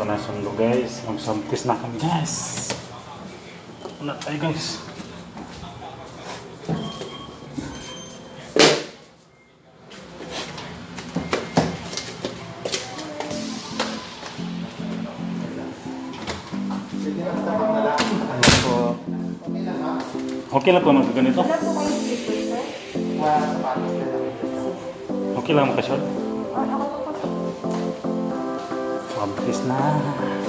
Ito na sundo guys. Magsampis na kami guys. Wala tayo guys. Okay lang po magkaganito? Okay lang makashot? Sampis na.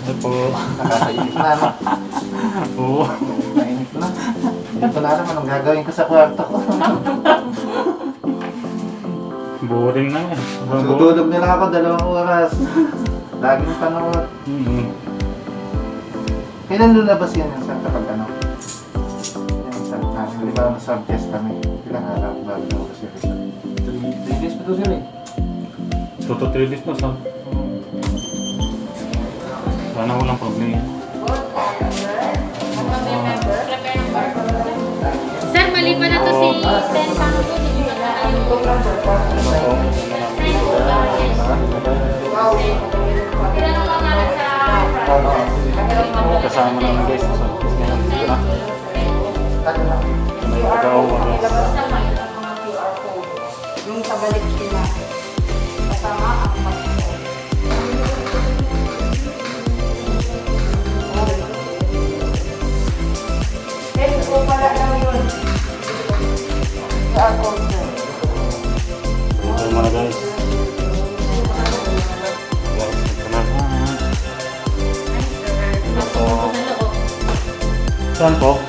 Ano po? Nakakainit na, no? Oo. Mainit na. Hindi ko na alam anong gagawin ko sa kwarto ko. Boring na yan. Sobrang boring. Tutulog nila ako dalawang oras. Laging panood. Mhm. Kailan lumabas yan yung sa kapag ano? Yung sa, ah, di ba sub-test kami? Ilang araw bago lumabas yung result? 3 days pa to sila eh. Two to three days na sa. Sana walang problema. Sir, mali pa na to si Sen Pano to. Hindi mo na tayo. Tinanong Saan po?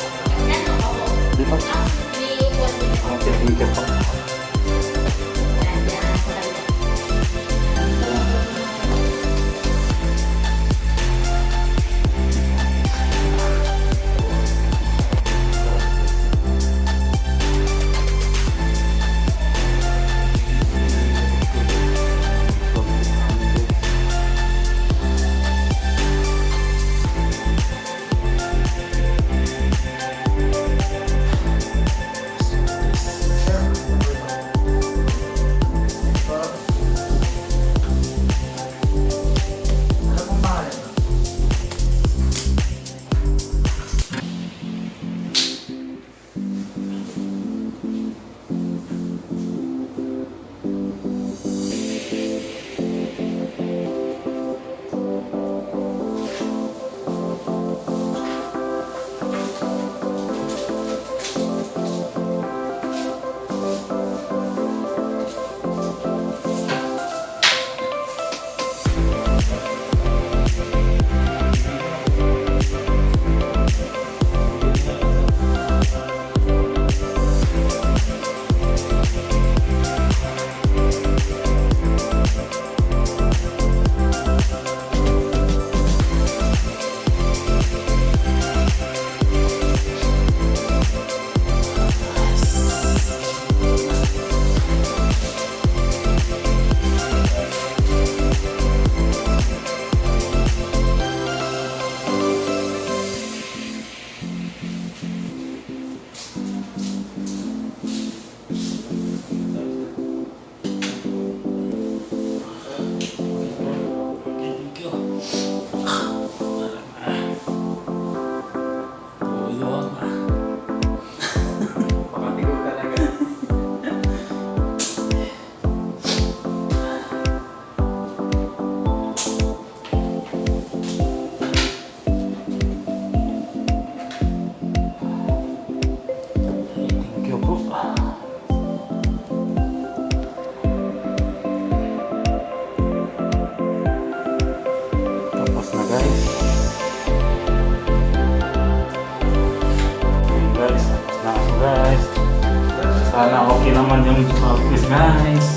Naman yung office guys.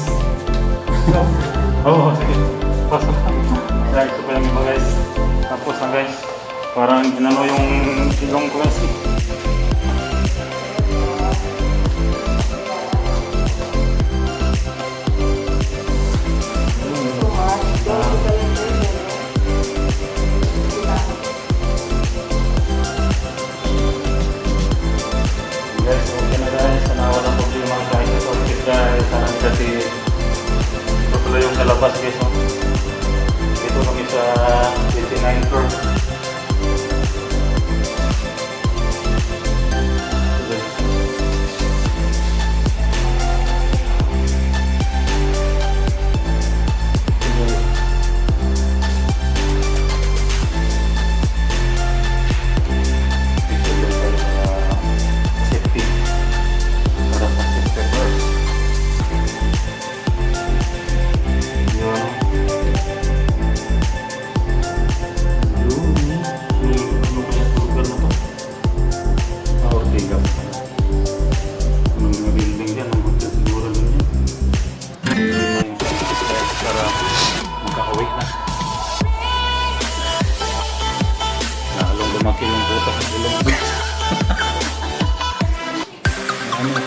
Oo, oh, sige. Pasok ka. Kaya ito pa yung guys. Tapos na guys. Parang ginano yung ilong ko. Guys,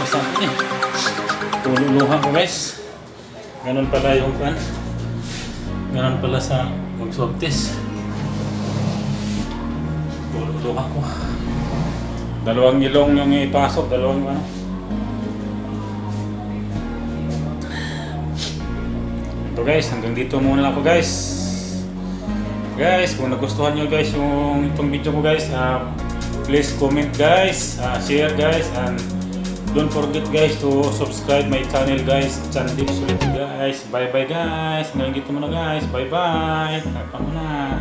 yung kasama niya? Tululuha ko guys. Ganun pala yung pan. Ganun pala sa mag-swab test. Tululuha ko. Dalawang ilong yung ipasok, dalawang ano. Ito guys, hanggang dito muna ako guys. Guys, kung nagustuhan nyo guys yung itong video ko guys, ah, please comment guys, ah, share guys, and don't forget guys to subscribe my channel guys, Chan Tips ulit guys. Bye bye guys, hanggang dito muna guys, bye bye. Kapa muna.